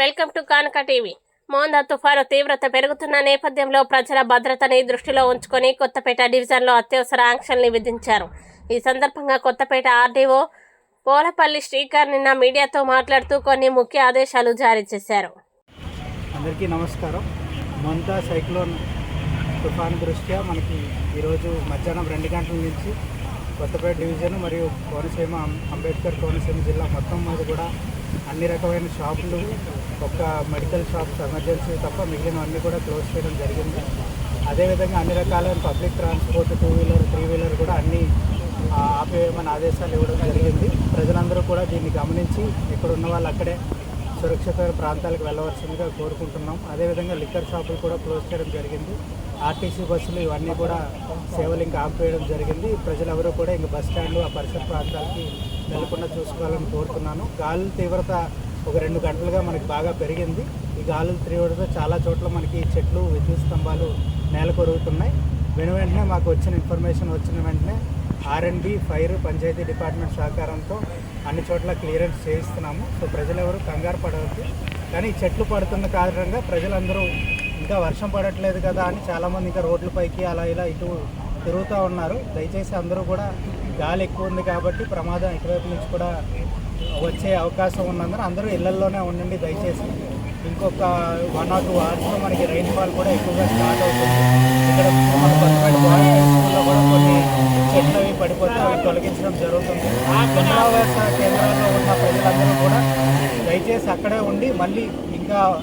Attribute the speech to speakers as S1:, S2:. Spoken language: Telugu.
S1: Welcome to Kanaka TV. Montha తుఫాను తీవ్రత పెరుగుతున్న నేపథ్యంలో ప్రజల భద్రతని దృష్టిలో ఉంచుకొని కొత్తపేట డివిజన్లో అత్యవసర ఆంక్షల్ని విధించారు. ఈ సందర్భంగా కొత్తపేట ఆర్డీఓ పోలపల్లి శ్రీకర్ నిన్న మీడియాతో మాట్లాడుతూ కొన్ని ముఖ్య ఆదేశాలు జారీ చేశారు.
S2: అందరికీ నమస్కారం. మొంతా సైక్లోన్ తుఫాను దృష్ట్యా మనకి ఈరోజు మధ్యాహ్నం రెండు గంటల నుంచి కొత్తపేట డివిజన్ మరియు కోనసీమ అంబేద్కర్ కోనసీమ జిల్లా మొత్తం మీద కూడా అన్ని రకమైన షాపులు ఒక మెడికల్ షాప్స్ ఎమర్జెన్సీ తప్ప మిగిలినవన్నీ కూడా క్లోజ్ చేయడం జరిగింది. అదేవిధంగా అన్ని రకాలైన public transport two wheeler three wheeler కూడా అన్నీ ఆపేయమని ఆదేశాలు ఇవ్వడం జరిగింది. ప్రజలందరూ కూడా దీన్ని గమనించి ఇక్కడ ఉన్న వాళ్ళు అక్కడే సురక్షితమైన ప్రాంతాలకు వెళ్ళవలసిందిగా కోరుకుంటున్నాం. అదేవిధంగా లిక్కర్ షాపులు కూడా క్లోజ్ చేయడం జరిగింది. ఆర్టీసీ బస్సులు ఇవన్నీ కూడా సేవలు ఇంకా ఆపివేయడం జరిగింది. ప్రజలెవరూ కూడా ఇంకా బస్ స్టాండ్లు ఆ పరిసర ప్రాంతాలకి వెళ్ళకుండా చూసుకోవాలని కోరుతున్నాను. గాలుల తీవ్రత ఒక రెండు గంటలుగా మనకి బాగా పెరిగింది. ఈ గాలుల తీవ్రత చాలా చోట్ల మనకి చెట్లు విద్యుత్ స్తంభాలు నేల కొరుగుతున్నాయి వెను వెంటనే మాకు వచ్చిన ఇన్ఫర్మేషన్ వచ్చిన వెంటనే ఆర్ఎండ్బి ఫైర్ పంచాయతీ డిపార్ట్మెంట్ సహకారంతో అన్ని చోట్ల క్లియరెన్స్ చేయిస్తున్నాము. సో ప్రజలెవరూ కంగారు పడవద్దు. కానీ చెట్లు పడుతున్న కారణంగా ప్రజలందరూ ఇంకా వర్షం పడట్లేదు కదా అని చాలామంది ఇంకా రోడ్లపైకి అలా ఇలా ఇటు తిరుగుతూ ఉన్నారు. దయచేసి అందరూ కూడా గాలి ఎక్కువ ఉంది కాబట్టి ప్రమాదం ఇటువైపు నుంచి కూడా వచ్చే అవకాశం ఉన్నందున అందరూ ఇళ్ళల్లోనే ఉండండి దయచేసి. ఇంకొక వన్ ఆర్ టూ అవర్స్లో మనకి రైన్ ఫాల్ కూడా ఎక్కువగా స్టార్ట్ అవుతుంది. ఇక్కడ స్కూల్లో కూడా కొన్ని చెట్లు అవి పడిపోతే అవి తొలగించడం జరుగుతుంది. పునరావాస కేంద్రాల్లో ఉన్న ప్రజలందరూ కూడా దయచేసి అక్కడే ఉండి మళ్ళీ ఇంకా